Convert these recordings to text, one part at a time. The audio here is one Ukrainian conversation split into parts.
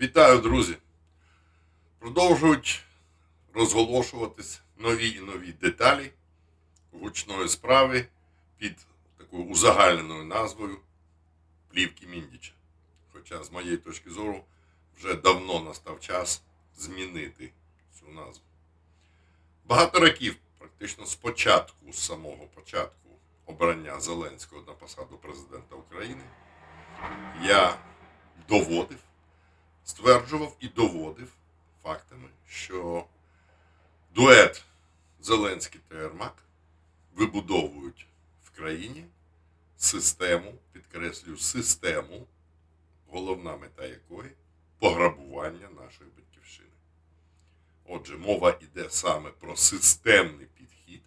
Вітаю, друзі! Продовжують розголошуватись нові і нові деталі гучної справи під такою узагальненою назвою Плівки Міндіча. Хоча, з моєї точки зору, вже давно настав час змінити цю назву. Багато років, практично з початку, з самого початку обрання Зеленського на посаду президента України, я доводив, стверджував і доводив фактами, що дует Зеленський та Ермак вибудовують в країні систему, підкреслюю, систему, головна мета якої пограбування нашої батьківщини. Отже, мова йде саме про системний підхід,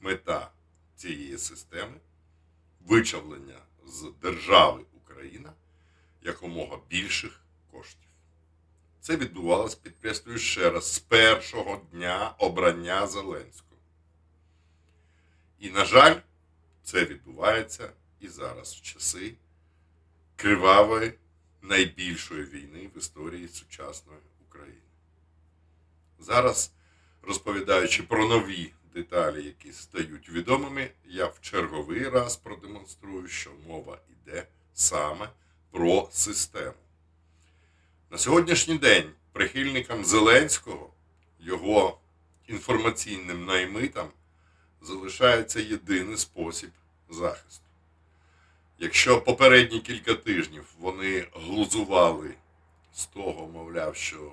мета цієї системи вичавлення з держави Україна якомога більших. Це відбувалося, підкреслюю ще раз, з першого дня обрання Зеленського. І, на жаль, це відбувається і зараз в часи кривавої найбільшої війни в історії сучасної України. Зараз, розповідаючи про нові деталі, які стають відомими, я в черговий раз продемонструю, що мова йде саме про систему. На сьогоднішній день прихильникам Зеленського, його інформаційним наймитам, залишається єдиний спосіб захисту. Якщо попередні кілька тижнів вони глузували з того, мовляв, що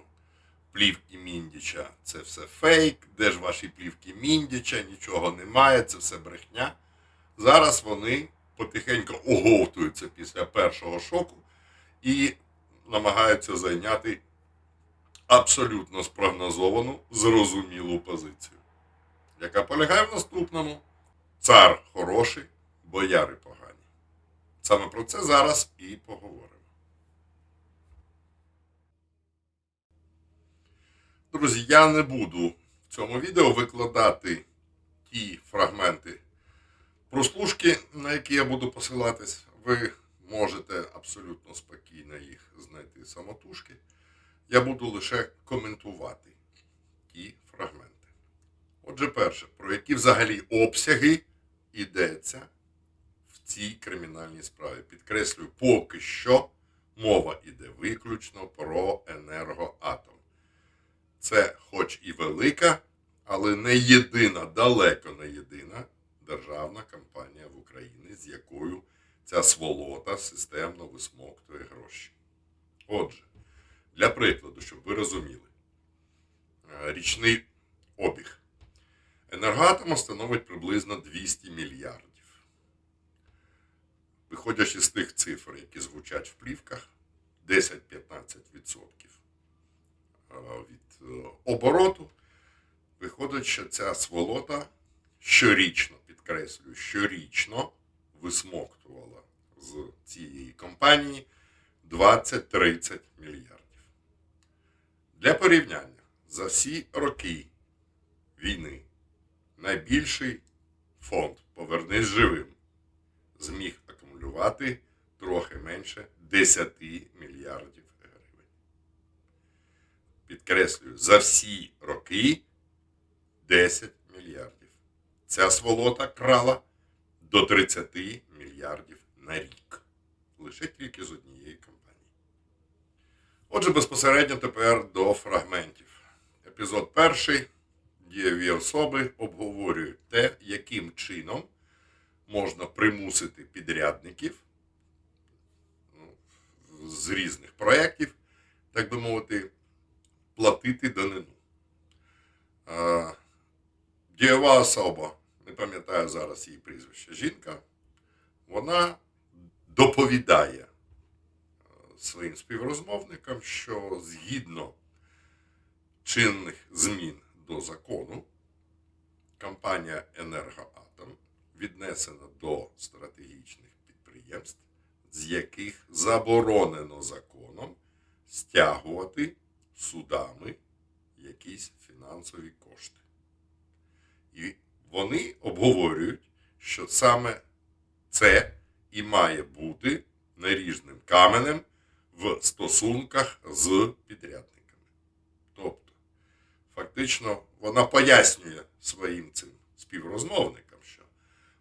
плівки Міндіча це все фейк, де ж ваші плівки Міндіча, нічого немає, це все брехня. Зараз вони потихеньку оговтуються після першого шоку і намагаються зайняти абсолютно спрогнозовану, зрозумілу позицію, яка полягає в наступному: цар хороший, бояри погані. Саме про це зараз і поговоримо. Друзі, я не буду в цьому відео викладати ті фрагменти прослушки, на які я буду посилатись. Ви можете абсолютно спокійно їх знайти самотужки. Я буду лише коментувати ті фрагменти. Отже, перше, про які взагалі обсяги йдеться в цій кримінальній справі. Підкреслюю, поки що мова йде виключно про енергоатом. Це хоч і велика, але не єдина, далеко не єдина державна компанія в Україні, з якою ця сволота системно висмоктує гроші. Отже, для прикладу, щоб ви розуміли, е, річний обіг енергоатома становить приблизно 200 мільярдів. Виходячи з тих цифр, які звучать в плівках, 10-15% е, від е, обороту, виходить, що ця сволота щорічно, підкреслюю, щорічно висмоктувала з цієї компанії 20-30 мільярдів. Для порівняння за всі роки війни найбільший фонд Повернись живим зміг акумулювати трохи менше 10 мільярдів гривень. Підкреслюю, за всі роки 10 мільярдів. Ця сволота крала до 30 мільярдів на рік. Лише тільки з однієї компанії. Отже, безпосередньо тепер до фрагментів. Епізод перший. Дієві особи обговорюють те, яким чином можна примусити підрядників ну, з різних проєктів, так би мовити, платити данину. Е, Дієва особа, не пам'ятаю зараз її прізвище, жінка, вона доповідає е, своїм співрозмовникам, що згідно чинних змін до закону, компанія Енергоатом віднесена до стратегічних підприємств, з яких заборонено законом стягувати судами якісь фінансові кошти. І вони обговорюють, що саме це і має бути наріжним каменем в стосунках з підрядниками. Тобто, фактично, вона пояснює своїм цим співрозмовникам, що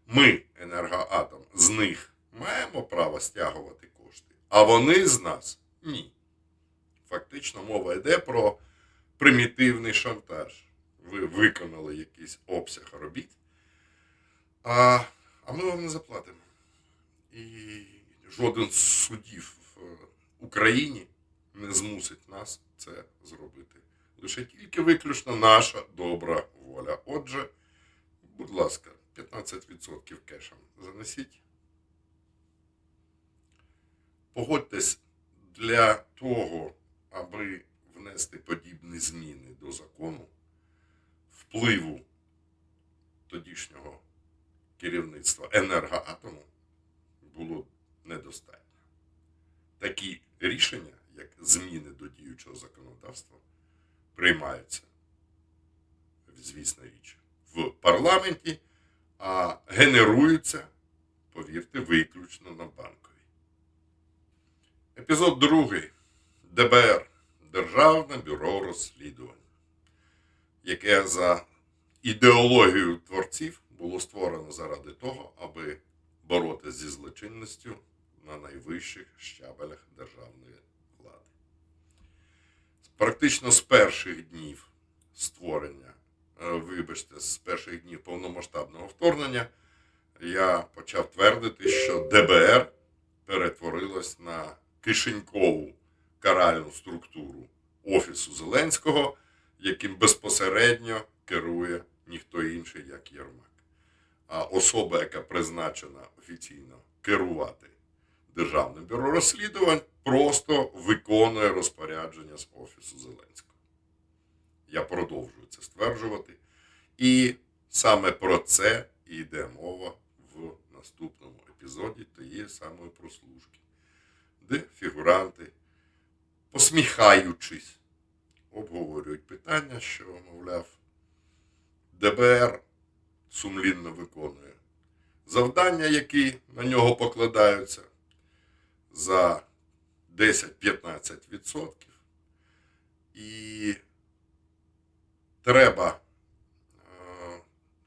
ми, енергоатом, з них маємо право стягувати кошти, а вони з нас ні. Фактично мова йде про примітивний шантаж. Ви виконали якийсь обсяг робіт, а, а ми вам не заплатимо. І жоден з судів в Україні не змусить нас це зробити. Лише тільки виключно наша добра воля. Отже, будь ласка, 15% кешем занесіть. Погодьтесь для того, аби внести подібні зміни до закону, впливу тодішнього керівництва енергоатому було недостатньо. Такі рішення, як зміни до діючого законодавства, приймаються, звісно річ, в парламенті, а генеруються, повірте, виключно на банковій. Епізод другий. ДБР Державне бюро розслідувань, яке за ідеологією творців було створено заради того, аби боротися зі злочинністю на найвищих щабелях державної влади. Практично з перших днів створення, е, вибачте, з перших днів повномасштабного вторгнення, я почав твердити, що ДБР перетворилось на кишенькову каральну структуру Офісу Зеленського, яким безпосередньо керує ніхто інший, як Єрмак. А особа, яка призначена офіційно керувати Державним бюро розслідувань, просто виконує розпорядження з Офісу Зеленського. Я продовжую це стверджувати. І саме про це йде мова в наступному епізоді тієї самої прослушки, де фігуранти посміхаючись, обговорюють питання, що, мовляв, ДБР сумлінно виконує завдання, які на нього покладаються за 10-15%. І треба, е,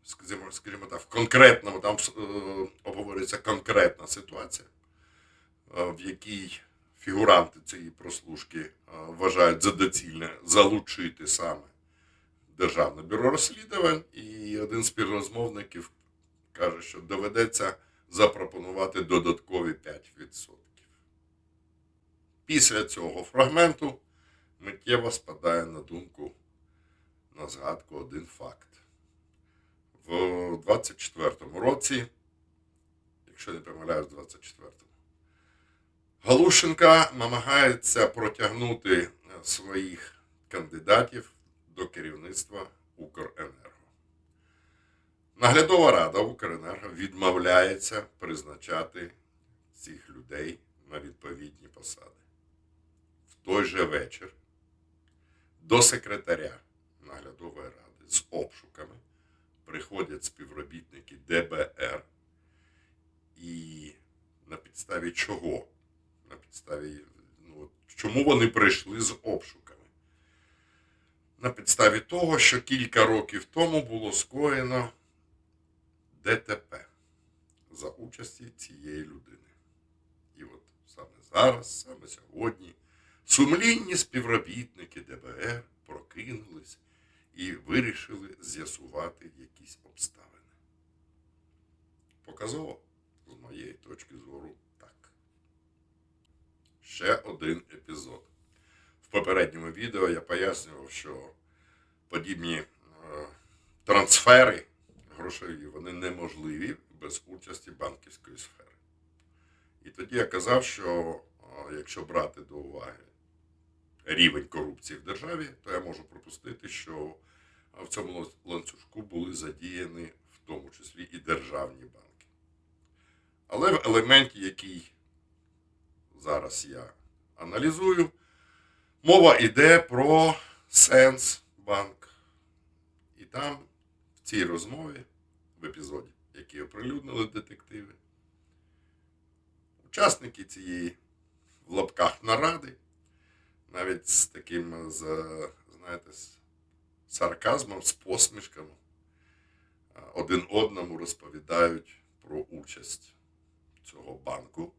скажімо, скажімо так, в конкретному, там е, обговорюється конкретна ситуація, е, в якій фігуранти цієї прослушки е, вважають за доцільне залучити саме Державне бюро розслідувань, і один з співрозмовників каже, що доведеться запропонувати додаткові 5%. Після цього фрагменту миттєво спадає на думку на згадку один факт. В 24-му році, якщо не помиляюсь, 24-му, Галушенка намагається протягнути е, своїх кандидатів до керівництва Укренерго. Наглядова рада Укренерго відмовляється призначати цих людей на відповідні посади. В той же вечір до секретаря наглядової ради з обшуками приходять співробітники ДБР і на підставі чого? На підставі, ну, чому вони прийшли з обшуками? На підставі того, що кілька років тому було скоєно ДТП за участі цієї людини. І от саме зараз, саме сьогодні, сумлінні співробітники ДБР прокинулись і вирішили з'ясувати якісь обставини. Показово, з моєї точки зору. Ще один епізод. В попередньому відео я пояснював, що подібні е, трансфери грошові вони неможливі без участі банківської сфери. І тоді я казав, що е, якщо брати до уваги рівень корупції в державі, то я можу пропустити, що в цьому ланцюжку були задіяні в тому числі і державні банки. Але в елементі, який зараз я аналізую, мова йде про Сенсбанк. І там, в цій розмові, в епізоді, який оприлюднили детективи, учасники цієї в лапках наради, навіть з таким, з, знаєте, з сарказмом, з посмішками, один одному розповідають про участь цього банку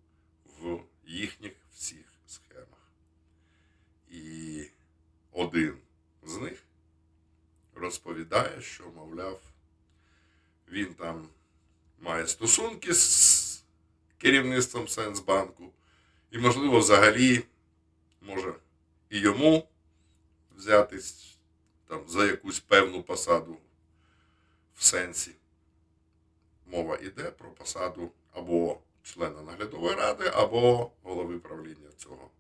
в їхніх всіх схемах. І один з них розповідає, що, мовляв, він там має стосунки з керівництвом Сенсбанку, і, можливо, взагалі може і йому взятись там за якусь певну посаду в сенсі. Мова йде про посаду або члена наглядової ради, або голови правління цього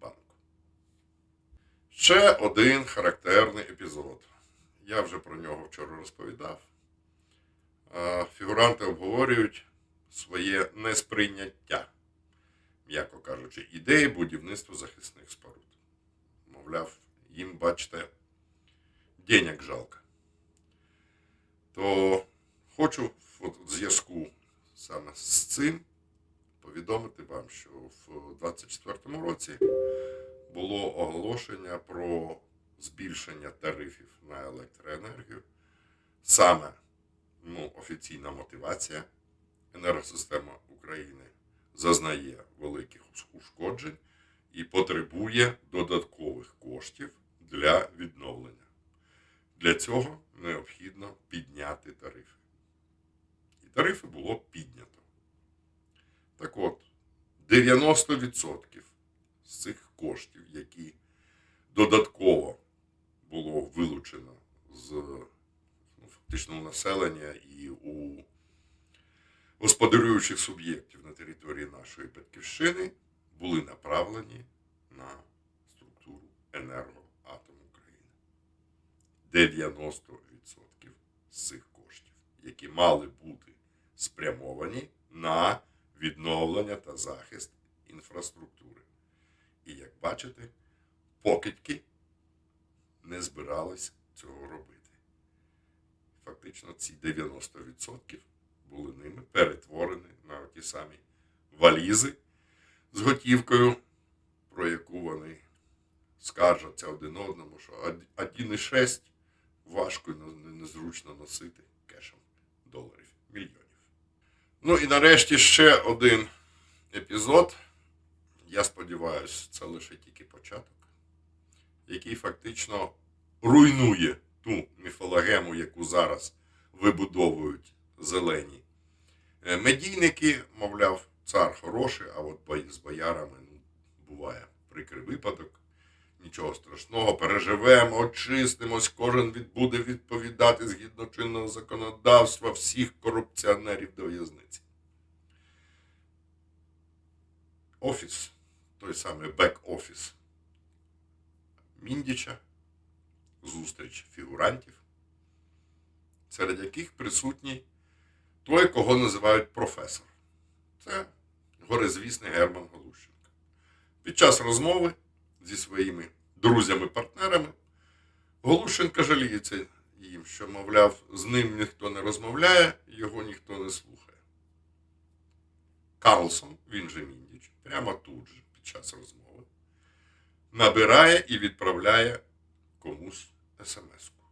банку. Ще один характерний епізод. Я вже про нього вчора розповідав. Фігуранти обговорюють своє несприйняття, м'яко кажучи, ідеї будівництва захисних споруд. Мовляв, їм, бачите, денег жалко. То хочу в зв'язку саме з цим повідомити вам, що в 2024 році було оголошення про збільшення тарифів на електроенергію. Саме ну, офіційна мотивація енергосистема України зазнає великих ушкоджень і потребує додаткових коштів для відновлення. Для цього необхідно підняти тарифи. І тарифи було піднято. Так от, 90% з цих коштів, які додатково було вилучено з ну, фактично населення і у господарюючих суб'єктів на території нашої батьківщини, були направлені на структуру енергоатому України. 90% з цих коштів, які мали бути спрямовані на відновлення та захист інфраструктури. І як бачите, покидьки не збирались цього робити. Фактично ці 90% були ними перетворені на ті самі валізи з готівкою, про яку вони скаржаться один одному, що 1,6 важко і незручно носити кешем доларів, мільйонів. Ну і нарешті ще один епізод. Я сподіваюся, це лише тільки початок, який фактично руйнує ту міфологему, яку зараз вибудовують зелені Е, медійники, мовляв, цар хороший, а от з боярами ну, буває прикрий випадок. Нічого страшного, переживемо, очистимось, кожен буде відповідати згідно чинного законодавства всіх корупціонерів до в'язниці. Офіс, той самий бек-офіс Міндіча, зустріч фігурантів, серед яких присутній той, кого називають професор. Це горизвісний Герман Голущенко. Під час розмови зі своїми друзями-партнерами Голущенко жаліється їм, що, мовляв, з ним ніхто не розмовляє, його ніхто не слухає. Карлсон, він же Міндіч, прямо тут же, під час розмови, набирає і відправляє комусь смс-ку.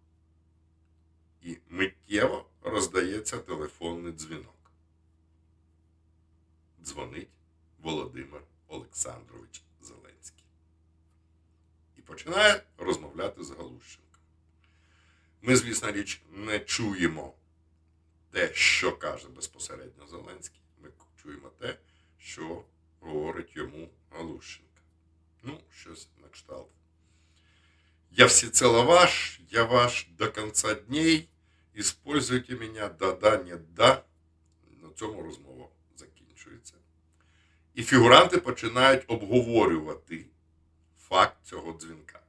І миттєво роздається телефонний дзвінок. Дзвонить Володимир Олександрович починає розмовляти з Галущенком. Ми, звісно річ, не чуємо те, що каже безпосередньо Зеленський. Ми чуємо те, що говорить йому Галущенко. Ну, щось на кшталт. Я всецело ваш, я ваш до конца дней. Используйте меня, да-да, не да. На цьому розмова закінчується. І фігуранти починають обговорювати факт цього дзвінка.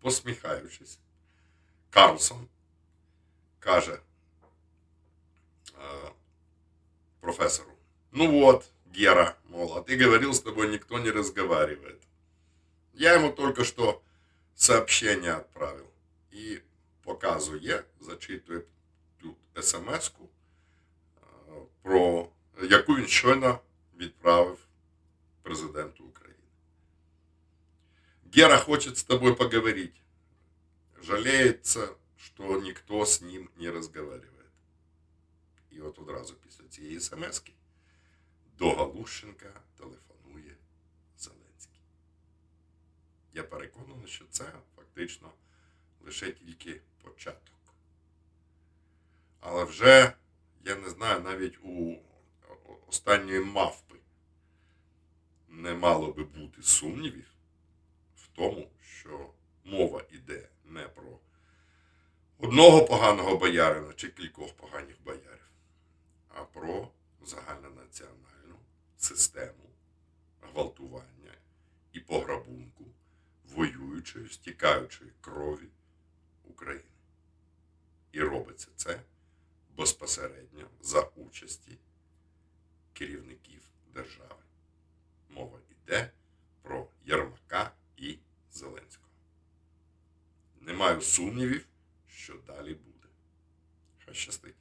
Посміхаючись, Карлсон каже э, профессору, ну вот, Гера, мол, а ты говорил, с тобой никто не разговаривает. Я ему только что сообщение отправил. И показує, зачитує тут смс-ку, про яку він щойно відправив президенту Гера хочет с тобой поговорить. Жалеется, що ніхто з ним не розговариває. І от одразу після цієї смски до Галущенка телефонує Зеленський. Я переконаний, що це фактично лише тільки початок. Але вже, я не знаю, навіть у останньої мавпи не мало би бути сумнівів в Тому, що мова йде не про одного поганого боярина чи кількох поганих боярів, а про загальнонаціональну систему гвалтування і пограбунку воюючої, стікаючої крові України. І робиться це безпосередньо за участі керівників держави. Мова йде про Єрмака і Зеленського. Не маю сумнівів, що далі буде. Хай щастить.